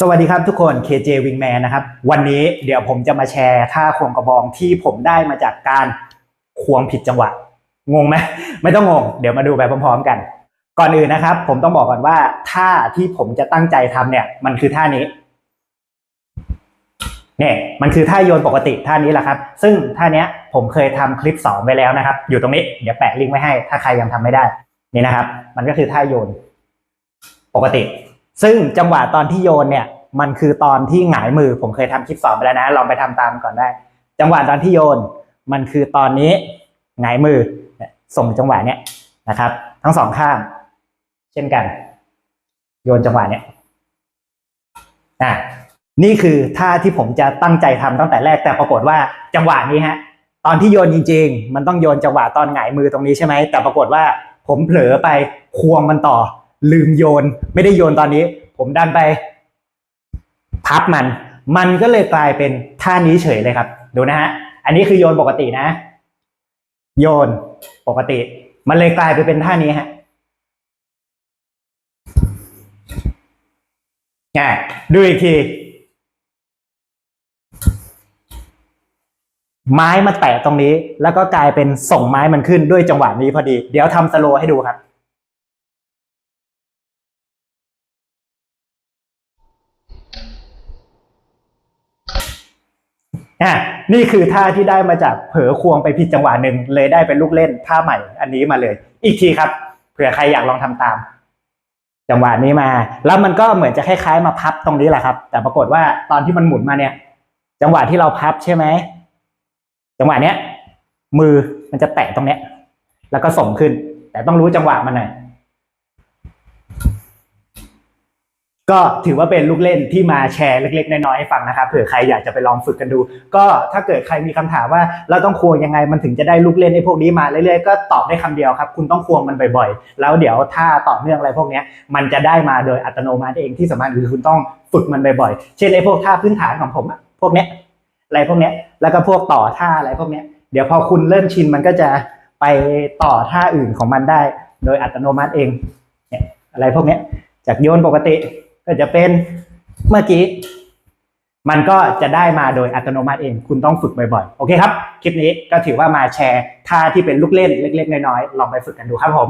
สวัสดีครับทุกคน KJ Wingman นะครับ วันนี้เดี๋ยวผมจะมาแชร์ท่าควงกระบองที่ผมได้มาจากการควงผิดจังหวะ งงไหมไม่ต้องงง เดี๋ยวมาดูไปพร้อมๆกัน ก่อนอื่นนะครับ ผมต้องบอกก่อนว่าท่าที่ผมจะตั้งใจทำเนี่ย มันคือท่านี้เนี่ยมันคือท่าโยนปกติท่านี้แหละครับ ซึ่งท่านี้ผมเคยทำคลิปสอนไปแล้วนะครับ อยู่ตรงนี้เดี๋ยวแปะลิงก์ไว้ให้ ถ้าใครยังทำไม่ได้นี่นะครับ มันก็คือท่าโยนปกติ ซึ่งจังหวะตอนที่โยนเนี่ย มันคือตอนที่หงายมือ ผมเคยทำคลิปสอนไปแล้วนะ ลองไปทำตามก่อนได้ จังหวะตอนที่โยน มันคือตอนนี้หงายมือ ส่งจังหวะเนี้ยนะครับ ทั้งสองข้าง เช่นกัน โยนจังหวะเนี้ยอะนี่คือท่าที่ผมจะตั้งใจทำตั้งแต่แรกแต่ปรากฏว่าจังหวะนี้ฮะ ตอนที่โยนจริง ๆ มันต้องโยนจังหวะตอนหงายมือตรงนี้ใช่ไหมแต่ปรากฏว่าผมเผลอไปควงมันต่อ ลืมโยน ไม่ได้โยนตอนนี้ ผมดันไป พับมัน มันก็เลยกลายเป็นท่านี้เฉยเลยครับ ดูนะฮะ อันนี้คือโยนปกตินะ โยนปกติ มันเลยกลายไปเป็นท่านี้ฮะง่ายดูอีกที ไม้มาแตะตรงนี้ แล้วก็กลายเป็นส่งไม้มันขึ้นด้วยจังหวะนี้พอดี เดี๋ยวทำสโลว์ให้ดูครับ อะนี่คือท่าที่ได้มาจากเผลอควงไปผิดจังหวะหนึ่งเลยได้เป็นลูกเล่นท่าใหม่อันนี้มาเลย อีกทีครับ เผื่อใครอยากลองทำตาม จังหวะนี้มา แล้วมันก็เหมือนจะคล้ายๆมาพับตรงนี้แหละครับ แต่ปรากฏว่าตอนที่มันหมุนมาเนี่ย จังหวะที่เราพับใช่ไหมจังหวะเนี้ยมือมันจะแตะตรงเนี้ย แล้วก็ส่งขึ้น แต่ต้องรู้จังหวะมันหน่อย ก็ถือว่าเป็นลูกเล่นที่มาแชร์เล็ก ๆ น้อยๆให้ฟังนะครับเผื่อใครอยากจะไปลองฝึกกันดู ก็ถ้าเกิดใครมีคำถามว่าเราต้องควงยังไงมันถึงจะได้ลูกเล่นไอ้พวกนี้มาเรื่อยๆก็ตอบได้คำเดียวครับ คุณต้องควงมันบ่อยๆ แล้วเดี๋ยวถ้าต่อเนื่องอะไรพวกนี้มันจะได้มาโดยอัตโนมัติเองที่สำคัญคือคุณต้องฝึกมันบ่อยๆ เช่นไอ้พวกท่าพื้นฐานของผมอะพวกเนี้ยอะไรพวกเนี้ยแล้วก็พวกต่อท่าอะไรพวกเนี้ยเดี๋ยวพอคุณเริ่มชินมันก็จะไปต่อท่าอื่นของมันได้ โดยอัตโนมัติเองเนี่ยอะไรพวกเนี้ยจากโยนปกติ ก็จะเป็นเมื่อกี้ มันก็จะได้มาโดยอัตโนมัติเอง คุณต้องฝึกบ่อยๆ โอเคครับ คลิปนี้ก็ถือว่ามาแชร์ท่าที่เป็นลูกเล่นเล็ก ๆ น้อยๆ ลองไปฝึกกันดูครับผม